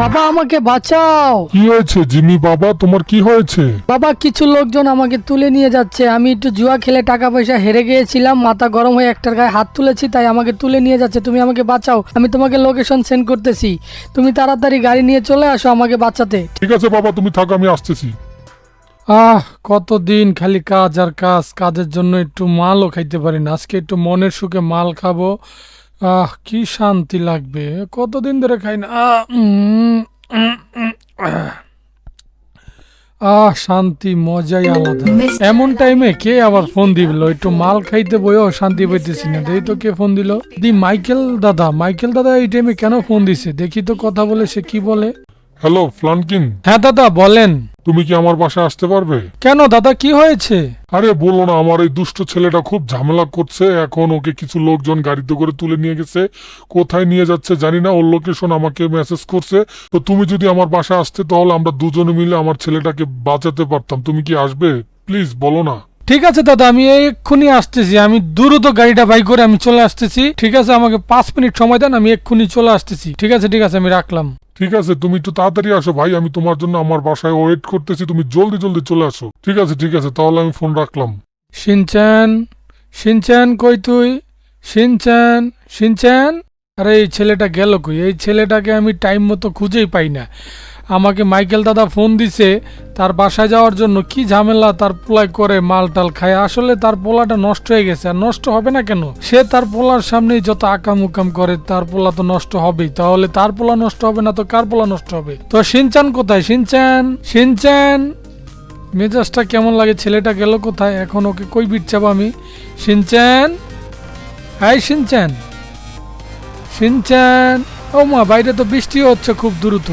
বাবা আমাকে বাঁচাও। কি হয়েছে জিমি বাবা? তোমার কি হয়েছে? বাবা কিছু লোকজন আমাকে তুলে নিয়ে যাচ্ছে। আমি একটু জুয়া খেলে টাকা পয়সা হেরে গিয়েছিলাম মাথা গরম হয়ে একটার গায়ে হাত তুলেছি তাই আমাকে তুলে নিয়ে যাচ্ছে। তুমি আমাকে বাঁচাও আমি তোমাকে লোকেশন সেন্ড করতেছি। তুমি তাড়াতাড়ি গাড়ি নিয়ে চলে আসো আমাকে বাঁচাতে। ঠিক আছে বাবা তুমি থাকো আমি আসতেছি। আহ কতদিন খালি কাজ আর কাজ কাজের জন্য একটু মালও খাইতে পারি না। আজকে একটু মনের সুখে মাল খাব। আহ কি শান্তি লাগবে? কতদিন ধরে খাই না? আহ, শান্তি মজাই আলাদা। এমন টাইমে কে আবার ফোন দিল? একটু মাল খাইতে বইও শান্তি পাইতেছি না। দেখি তো কে ফোন দিল? দি মাইকেল দাদা। মাইকেল দাদা এই টাইমে কেন ফোন দিছে? দেখি তো কথা বলে সে কি বলে। হ্যালো ফ্লানকিন হ্যাঁ দাদা বলেন। তুমি কি আমার বাসায় আসতে পারবে? কেন দাদা কি হয়েছে? আরে বলো না আমার এই দুষ্ট ছেলেটা খুব ঝামেলা করছে। এখন ওকে কিছু লোকজন গাড়িতে করে তুলে নিয়ে গেছে। কোথায় নিয়ে যাচ্ছে জানি না ওর লোকেশন আমাকে মেসেজ করছে। তো তুমি যদি আমার বাসায় আসতে তাহলে আমরা দুজনে মিলে আমার ছেলেটাকে বাঁচাতে পারতাম। তুমি কি আসবে? প্লিজ বলো না। ঠিক আছে দাদা আমি এক্ষুনি আসতেছি। আমি দ্রুত গাড়িটা বাই করে আমি চলে আসতেছি। ঠিক আছে আমাকে পাঁচ মিনিট সময় দেন আমি এক্ষুনি চলে আসতেছি। ঠিক আছে ঠিক আছে আমি রাখলাম। ঠিক আছে, তুমি একটু তাড়াতাড়ি আসো ভাই, আমি তোমার জন্য আমার বাসায় ওয়েট করতেছি, তুমি জলদি জলদি চলে আসো। ঠিক আছে ঠিক আছে, তাহলে আমি ফোন রাখলাম। সিনচান সিনচান কই তুই? সিনচান সিনচান আরে, এই ছেলেটা গেল কই? এই ছেলেটাকে আমি টাইম মতো খুঁজেই পাই না। আমাকে মাইকেল দাদা ফোন দিছে, তার বাসায় যাওয়ার জন্য কি ঝামেলা, তার পোলায় করে মাল টাল খায়। আসলে তার পোলাটা নষ্ট হয়ে গেছে, আর নষ্ট হবে না কেন? সে তার পোলার সামনেই যত আকাম উকাম করে, তার পোলা তো নষ্ট হবেই। তাহলে তার পোলা নষ্ট হবে না তো কার পোলা নষ্ট হবে? তো সিনচান কোথায়? Shinchan Shinchan! মেজাজটা কেমন লাগে? ছেলেটা গেল কোথায়? এখন ওকে কই বিট চাবো আমি? সিনচ্যান হাই সিনচ্যান সিনচ্যান ও মা বাইরে তো বৃষ্টি হচ্ছে খুব দ্রুত।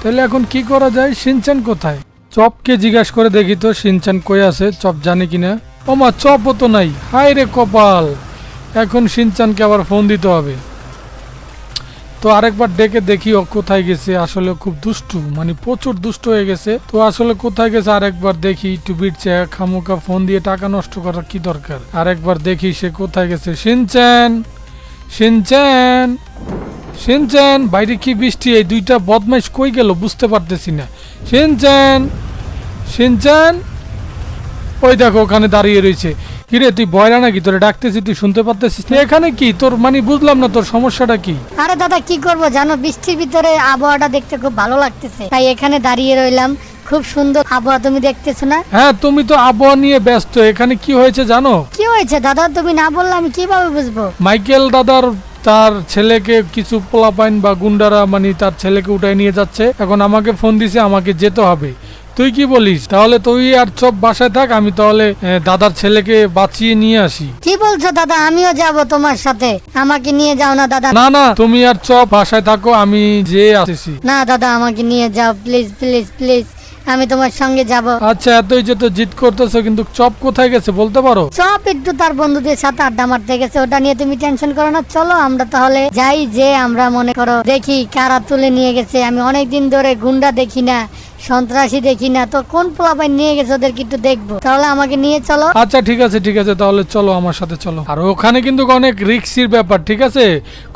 তাহলে এখন কি করা যায়? সিনচ্যান কোথায়? চপকে জিজ্ঞাসা করে দেখি তো সিনচ্যান কই আছে? চপ জানে কিনা ও মা, চপও তো নাই। হাই রে কপাল! এখন সিনচ্যানকে আবার ফোন দিতে হবে। তো আরেকবার ডেকে দেখি ও কোথায় গেছে। আসলে খুব দুষ্টু মানে প্রচুর দুষ্ট হয়ে গেছে। তো আসলে কোথায় গেছে আরেকবার দেখি, একটু বিটছে খামুকা ফোন দিয়ে টাকা নষ্ট করার কি দরকার? আরেকবার দেখি সে কোথায় গেছে। সিনচ্যান সিনচ্যান সিনচ্যান বাইরে কি বৃষ্টি এই দুইটা বদমাইশ কই গেল বুঝতে পারতেছি না। সিনচ্যান সিনচ্যান ওই দেখো ওখানে দাঁড়িয়ে রয়েছে। কিরে তুই বয়রা নাকি? তোরে ডাকতেছি তুই শুনতে পারতেছিস না? এখানে কি? তোর মানে বুঝলাম না তোর সমস্যাটা কি? আরে দাদা কি করব? জানো বৃষ্টির ভিতরে আবহাওয়াটা দেখতে খুব ভালো লাগতেছে। তাই এখানে দাঁড়িয়ে রইলাম। খুব সুন্দর আবহাওয়া তুমি দেখতেছো না? হ্যাঁ তুমি তো আবহাওয়া নিয়ে ব্যস্ত। এখানে কি হয়েছে জানো? কি হয়েছে দাদা? তুমি না বললে আমি কীভাবে বুঝব? মাইকেল দাদার তার ছেলেকে কিছু পোলাপাইন বা গুন্ডারা মানে তার ছেলেকে উঠাই নিয়ে যাচ্ছে। এখন আমাকে ফোন দিছে আমাকে যেতে হবে। তুই কি বলিস? তাহলে তুই আর সব বাসায় থাক আমি তাহলে দাদার ছেলেকে বাঁচিয়ে নিয়ে আসি। কি বলছো দাদা? আমিও যাব তোমার সাথে। আমাকে নিয়ে যাও না দাদা। না না তুমি আর সব বাসায় থাকো আমি যে আসছি না দাদা আমাকে নিয়ে যাও প্লিজ প্লিজ প্লিজ। আমি তোমার সঙ্গে যাব। আচ্ছা এতই যে তো জিত করতেছো কিন্তু চপ কোথায় গেছে বলতে পারো? চপ একটু তার বন্ধুদের সাথে আড্ডা মারতে গেছে ওটা নিয়ে তুমি টেনশন করো না চলো আমরা তাহলে যাই যে আমরা মনে করো দেখি কারা তুলে নিয়ে গেছে। আমি অনেকদিন ধরে গুন্ডা দেখি না সন্ত্রাসী দেখি না তো কোন পোলাপাই নিয়ে গেছে ওদেরকে একটু দেখব। তাহলে আমাকে নিয়ে চলো। আচ্ছা ঠিক আছে ঠিক আছে তাহলে চলো আমার সাথে চলো। আর ওখানে কিন্তু অনেক রিক্সির ব্যাপার ঠিক আছে?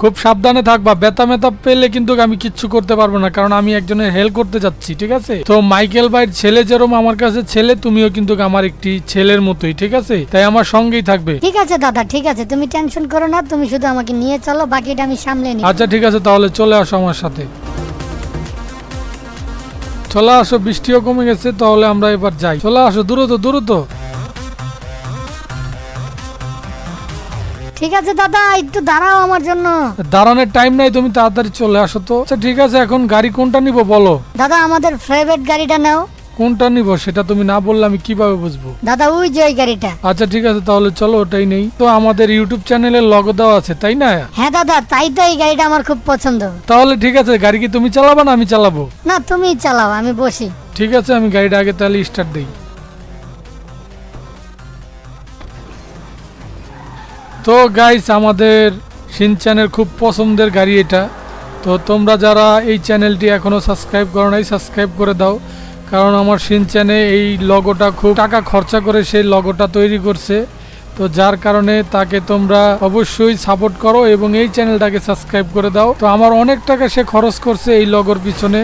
খুব সাবধানে থাকবা বেতা মেতা পেলে কিন্তু আমি কিচ্ছু করতে পারব না কারণ আমি একজনের হেল্প করতে যাচ্ছি ঠিক আছে? তো মাইকেল ভাইয়ের ছেলে যেরকম আমার কাছে ছেলে তুমিও কিন্তু আমার একটি ছেলের মতোই ঠিক আছে? তাই আমার সঙ্গেই থাকবে। ঠিক আছে দাদা ঠিক আছে তুমি টেনশন করো না তুমি শুধু আমাকে নিয়ে চলো বাকিটা আমি সামলে নিই আচ্ছা ঠিক আছে তাহলে চলে আসো আমার সাথে। চলে আসো বৃষ্টিও কমে গেছে তাহলে আমরা এবার যাই। চলে আসো দ্রুত দ্রুত। ঠিক আছে দাদা একটু দাঁড়াও আমার জন্য। দাঁড়ানোর টাইম নাই তুমি তাড়াতাড়ি চলে আসো তো। আচ্ছা ঠিক আছে এখন গাড়ি কোনটা নিব বলো? দাদা আমাদের ফেভারিট গাড়িটা নাও। কোনটা নিব সেটা তুমি না বললে আমি কীভাবে বুঝব? দাদা ওই যে ওই গাড়িটা। আচ্ছা ঠিক আছে তাহলে চলো ওটাই নেই। তো আমাদের ইউটিউব চ্যানেলের লগো দেওয়া আছে তাই না? হ্যাঁ দাদা তাই তো এই গাড়িটা আমার খুব পছন্দ। তাহলে ঠিক আছে গাড়ি কি তুমি চালাবা না আমি চালাবো? না তুমি চালাও আমি বসি। ঠিক আছে আমি গাড়িটা আগে তাহলে স্টার্ট দিই। তো গাইস আমাদের সিনচ্যানের খুব পছন্দের গাড়ি এটা। তো তোমরা যারা এই চ্যানেলটি এখনও সাবস্ক্রাইব করো নাই সাবস্ক্রাইব করে দাও। কারণ আমার সিনচ্যানে এই লগোটা খুব টাকা খরচা করে সেই লগোটা তৈরি করছে। তো যার কারণে তাকে তোমরা অবশ্যই সাপোর্ট করো এবং এই চ্যানেলটাকে সাবস্ক্রাইব করে দাও। তো আমার অনেক টাকা সে খরচ করছে এই লগোর পিছনে।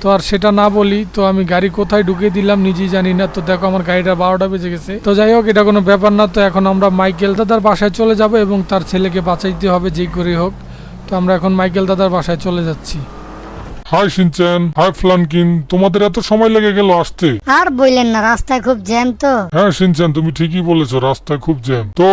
তো আর সেটা না বলি, তো আমি গাড়ি কোথায় ঢুকিয়ে দিলাম নিজেই জানি না। তো দেখো আমার গাড়িটা বারোটা বেজে গেছে। তো যাই হোক, এটা কোনো ব্যাপার না। তো এখন আমরা মাইকেল দাদার বাসায় চলে যাব এবং তার ছেলেকে বাঁচাইতে হবে, যেই করে হোক। তো আমরা এখন মাইকেল দাদার বাসায় চলে যাচ্ছি। হাই সিনচেন হাই ফ্লানকিন তোমাদের এত সময় লেগে গেল আসতে। আর বললেন না রাস্তায় খুব জ্যাম তো। হ্যাঁ সিনচেন তুমি ঠিকই বলেছ রাস্তায় খুব জ্যাম। তো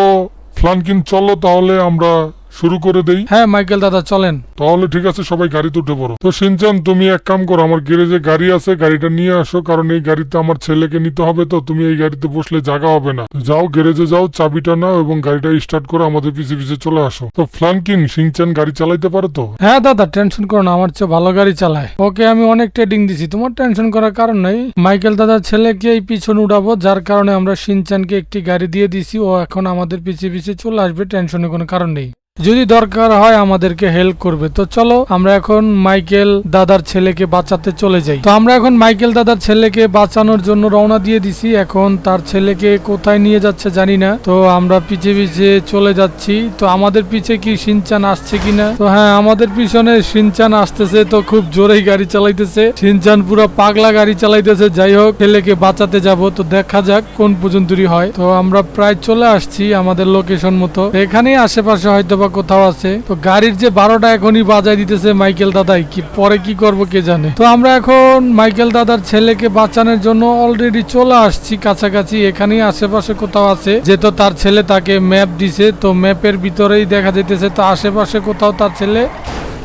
ফ্লানকিন চলো তাহলে আমরা শুরু করে দেই। হ্যাঁ মাইকেল দাদা চলেন। তাহলে ঠিক আছে সবাই গাড়িতে উঠে পড়ো। তো সিনচান তুমি এক কাম করো আমার গ্যারেজে গাড়ি আছে গাড়িটা নিয়ে আসো কারণ এই গাড়িতে আমার ছেলেকে নিতে হবে তো তুমি এই গাড়িতে বসলে জায়গা হবে না। যাও গ্যারেজে যাও চাবিটা নাও এবং গাড়িটা স্টার্ট করো আমাদের পিছে পিছে চলে আসো। তো ফ্লানকিন সিনচান গাড়ি চালাইতে পারো তো? হ্যাঁ দাদা টেনশন করো না আমার চেয়ে ভালো গাড়ি চালায়। ওকে আমি অনেক ট্রেডিং দিছি তোমার টেনশন করার কারণ নাই। মাইকেল দাদা ছেলেকে এই পিছনে উঠাবো যার কারণে আমরা সিনচানকে একটি গাড়ি দিয়ে দিছি ও এখন আমাদের পিছিয়ে পিছিয়ে চলে আসবে টেনশনের কোনো কারণ নেই। যদি দরকার হয় আমাদেরকে হেল্প করবে। তো চলো, আমরা এখন মাইকেল দাদার ছেলেকে বাঁচাতে চলে যাই। তো আমরা এখন মাইকেল দাদার ছেলেকে বাঁচানোর জন্য রওনা দিয়ে দিছি। এখন তার ছেলেকে কোথায় নিয়ে যাচ্ছে জানি না। তো আমরা পিছে পিছে চলে যাচ্ছি। তো আমাদের পিছে কি সিনচান আসছে কিনা? তো হ্যাঁ আমাদের পিছনে সিনচান আসতেছে। তো খুব জোরেই গাড়ি চালাইতেছে। সিনচান পুরো পাগলা গাড়ি চালাইতেছে। যাই হোক, ছেলেকে বাঁচাতে যাব। তো দেখা যাক কোন পর্যন্তই হয়। তো আমরা প্রায় চলে আসছি আমাদের লোকেশন মতো। এখানেই আশেপাশে হয়তো বা কোথাও আছে? তো গাড়ির যে বারোটা এখনই বাজায় দিতেছে মাইকেল দাদাই, কি পরে কি করব কে জানে? তো আমরা এখন মাইকেল দাদার ছেলেকে বাঁচানোর জন্য অলরেডি চলে আসছি কাছাকাছি, এখানেই আশেপাশে কোথাও আছে। যেহেতু তার ছেলে তাকে ম্যাপ দিছে, তো ম্যাপের ভিতরেই দেখা যেতেছে তো আশেপাশে কোথাও তার ছেলে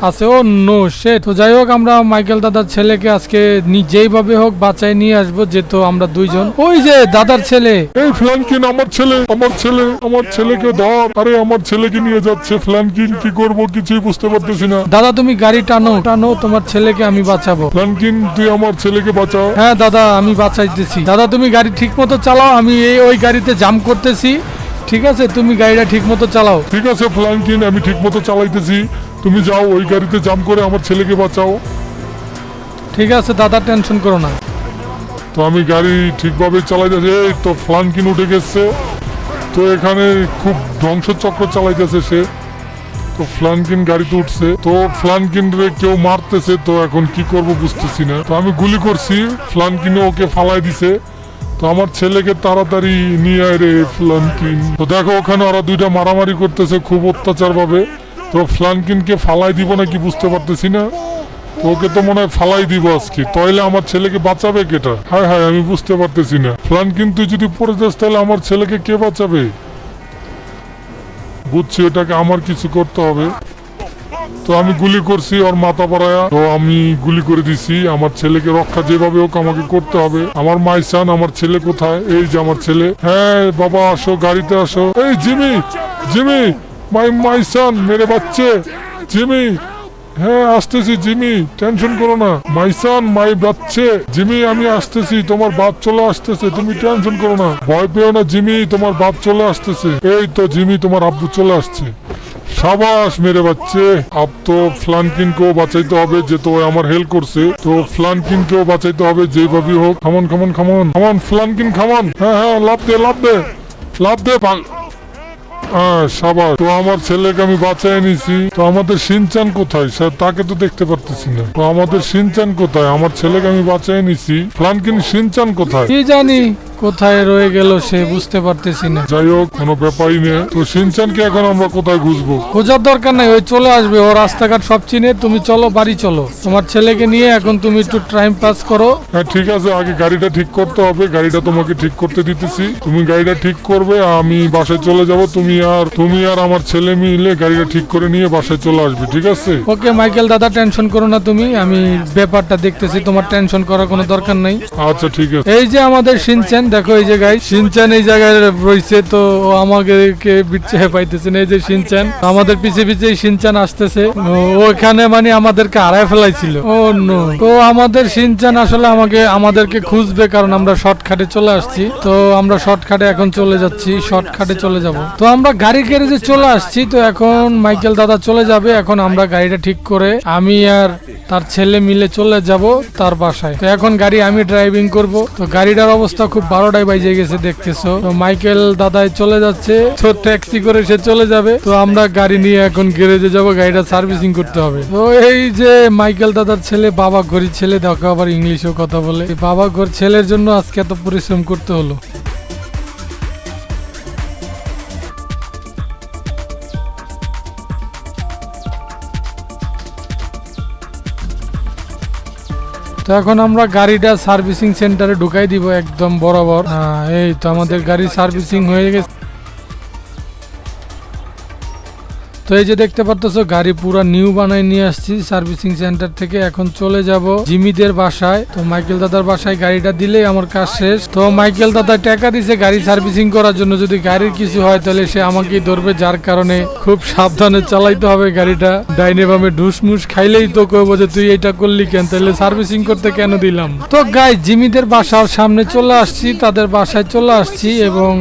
আছে ও নো সে তো যাই হোক আমরা মাইকেল দাদার ছেলেকে আজকে নিজেই ভাবে হোক বাঁচাই নিয়ে আসব যেহেতু আমরা দুইজন। ওই যে দাদার ছেলে। এই ফ্লানকিন আমার ছেলে আমার ছেলে আমার ছেলেকে ধর। আরে আমার ছেলেকে নিয়ে যাচ্ছে ফ্লানকিন কি করব কিছুই বুঝতে পারতেছি না। দাদা তুমি গাড়ি টানো টানো তোমার ছেলেকে আমি বাঁচাবো। ফ্লানকিন তুই আমার ছেলেকে বাঁচাও। হ্যাঁ দাদা আমি বাঁচাইতেছি। দাদা তুমি গাড়ি ঠিক মতো চালাও আমি এই ওই গাড়িতে জাম করতেছি। ঠিক আছে? তুমি গাড়িটা ঠিক মতো চালাও। ঠিক আছে ফ্লানকিন আমি ঠিক মতো চালাইতেছি। তুমি যাও ওই গাড়িতে জাম করে আমার ছেলেকে বাঁচাও। ঠিক আছে দাদা টেনশন করো না। তো আমি গাড়ি ঠিকভাবে চালাইতেছি এই তো ফ্লানকিন উঠে গেছে। তো এখানে খুব ধ্বংসচক্র চালাইতেছে সে। তো ফ্লানকিন গাড়িতে উঠছে। তো ফ্লানকিন রে কেউ মারতেছে তো এখন কি করব বুঝতেছি না। তো আমি গুলি করছি ফ্লানকিনে ওকে ফালাই দিছে। তো আমার ছেলেকে তাড়াতাড়ি নিয়ে আয় রে ফ্লানকিন তো দেখো ওখানে ওরা দুইটা মারামারি করতেছে খুব অত্যাচার ভাবে তো ফ্লানকিনকে ফালাই দিব নাকি বুঝতে পারতেছি না। ওকে তো মনে হয় ফালাই দিব আজকে। তাহলে আমার ছেলেকে বাঁচাবে কেটা? হায় হায়, আমি বুঝতে পারতেছি না। ফ্লান তুই যদি পড়ে যাস তাহলে আমার ছেলেকে কে বাঁচাবে? বুঝছি, এটাকে আমার কিছু করতে হবে। তো আমি গুলি করছি ওর মাথা পড়ায়া তো আমি গুলি করে দিছি। আমার ছেলেকে রক্ষা যেভাবে হোক আমাকে করতে হবে। আমার মাইসান আমার ছেলে কোথায়? এই যে আমার ছেলে। হ্যাঁ বাবা, আসো, গাড়িতে আসো। এই, জিমি! জিমি! মাই মাইসান মেরে বাচ্চে। জিমি হ্যাঁ আসতেছি জিমি, টেনশন করো না। মাইসান মাই বাচ্চে। জিমি, আমি আসতেছি, তোমার বাপ চলে আসতেছে, তুমি টেনশন করো না। ভয় পেও না জিমি, তোমার বাপ চলে আসতেছে। এই তো জিমি, তোমার আব্বু চলে আসছে। সাবাস, মেরে বাচ্চে। আপ তো ফ্লানকিন কেও বাঁচাইতে হবে, যে তো আমার হেল্প করছে। তো ফ্লানকিন কেও বাঁচাইতে হবে যেভাবে হোক। খামন খামন খামন। খামন, ফ্লানকিন, খামন। হ্যাঁ হ্যাঁ লাভ দে লাভ দে। লাভ দে হ্যাঁ সাবাস। তো আমার ছেলেকে আমি বাঁচায় নিছি। তো আমাদের সিনচান কোথায়? স্যার, তাকে তো দেখতে পারতেছি না। তো আমাদের সিনচান কোথায়? আমার ছেলেকে আমি বাঁচাই নিছি। ফ্লানকিন সিনচান কোথায়? কি জানি? কোথায় রয়ে গেল সে বুঝতে পারতেছি না। যাই হোক কোনো ব্যাপারই নেই। তো সিনচানকে এখন আমরা কোথায় খুঁজবো? খোঁজার দরকার নাই ওই চলে আসবে। ও রাস্তাঘাট সব চিনে তুমি চলো বাড়ি চলো। তোমার ছেলেকে নিয়ে এখন তুমি একটু টাইম পাস করো। হ্যাঁ ঠিক আছে। আগে গাড়িটা ঠিক করতে হবে। গাড়িটা তোমাকে ঠিক করতে দিতেছি। তুমি গাড়িটা ঠিক করবে আমি বাসায় চলে যাব। তুমি আর তুমি আর আমার ছেলে মিলে গাড়িটা ঠিক করে নিয়ে বাসায় চলে আসবে ঠিক আছে? ওকে মাইকেল দাদা টেনশন করো না তুমি। আমি ব্যাপারটা দেখতেছি তোমার টেনশন করার কোনো দরকার নাই। আচ্ছা ঠিক আছে। এই যে আমাদের সিনচান দেখো এই জায়গায় সিনচান এই জায়গায় রয়েছে, তো ও আমাদেরকে বিচ্ছে পাইতেছে না। এই যে সিনচান আমাদের পিছে পিছে এই সিনচান আসতেছে ওখানে মানে আমাদেরকে হারায় ফেলাইছিল। ও, নো। তো আমাদের সিনচান আসলে আমাকে আমাদেরকে খুঁজবে কারণ আমরা শর্টকাটে চলে আসছি। তো আমরা শর্টকাটে এখন চলে যাচ্ছি, শর্টকাটে চলে যাব। তো আমরা গাড়ি গ্যারেজে চলে আসছি, তো এখন মাইকেল দাদা চলে যাবে। এখন আমরা গাড়িটা ঠিক করে আমি আর তার ছেলে মিলে চলে যাব তার বাসায়। তো এখন গাড়ি আমি ড্রাইভিং করব। তো গাড়িটার অবস্থা খুব বারোটায় বাইজে গেছে, দেখতেছো। তো মাইকেল দাদাই চলে যাচ্ছে। তো ট্যাক্সি করে সে চলে যাবে। তো আমরা গাড়ি নিয়ে এখন গ্যারেজে যাব, গাড়িটা সার্ভিসিং করতে হবে। তো এই যে মাইকেল দাদার ছেলে, বাবা ঘড়ির ছেলে, দেখো আবার ইংলিশেও কথা বলে। বাবা ঘর ছেলের জন্য আজকে এত পরিশ্রম করতে হলো। তো এখন আমরা গাড়িটা সার্ভিসিং সেন্টারে ঢুকাই দিব একদম বরাবর। এই তো আমাদের গাড়ি সার্ভিসিং হয়ে গেছে। তো এই যে দেখতে পারতেছো, গাড়ি পুরো নিউ বানাই নিয়ে আসছি সার্ভিসিং সেন্টার থেকে। এখন চলে যাব জিমিদের বাসায়। তো মাইকেল দাদার বাসায় গাড়িটা দিলেই আমার কাজ শেষ। তো মাইকেল দাদা টাকা দিছে গাড়ি সার্ভিসিং করার জন্য। যদি গাড়ির কিছু হয় তাহলে সে আমাকেই ধরবে, যার কারণে খুব সাবধানে চালাইতে হবে গাড়িটা। ডাইনে বামে ঢুসমুস খাইলেই তো কইবো যে তুই এটা করলি কেন? তাহলে সার্ভিসিং করতে কেন দিলাম? তো গাই জিমিদের বাসার সামনে চলে আসছি, তাদের বাসায় চলে আসছি এবং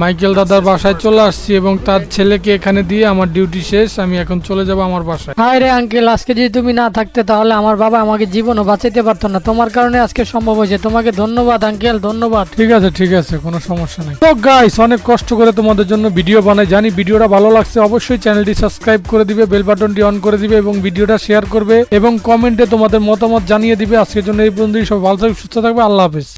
মাইকেল দাদার বাসায় চলে আসছি এবং তার ছেলেকে এখানে দিয়ে আমার ডিউটি শেষ আমি এখন চলে যাব আমার বাসায়। হায় রে আঙ্কেল আজকে যদি তুমি না থাকতে তাহলে আমার বাবা আমাকে জীবনও বাঁচাইতে পারতো না। তোমার কারণে আজকে সম্ভব হয়েছে। তোমাকে ধন্যবাদ আঙ্কেল ধন্যবাদ। ঠিক আছে ঠিক আছে কোনো সমস্যা নেই। তো গাইস অনেক কষ্ট করে তোমাদের জন্য ভিডিও বানাই। জানি ভিডিওটা ভালো লাগছে অবশ্যই চ্যানেলটি সাবস্ক্রাইব করে দিবে বেল বাটনটি অন করে দিবে এবং ভিডিওটা শেয়ার করবে এবং কমেন্টে তোমাদের মতামত জানিয়ে দিবে। আজকের জন্য এই পর্যন্তই। সব ভালো থাকবে সুস্থ থাকবে। আল্লাহ হাফেজ।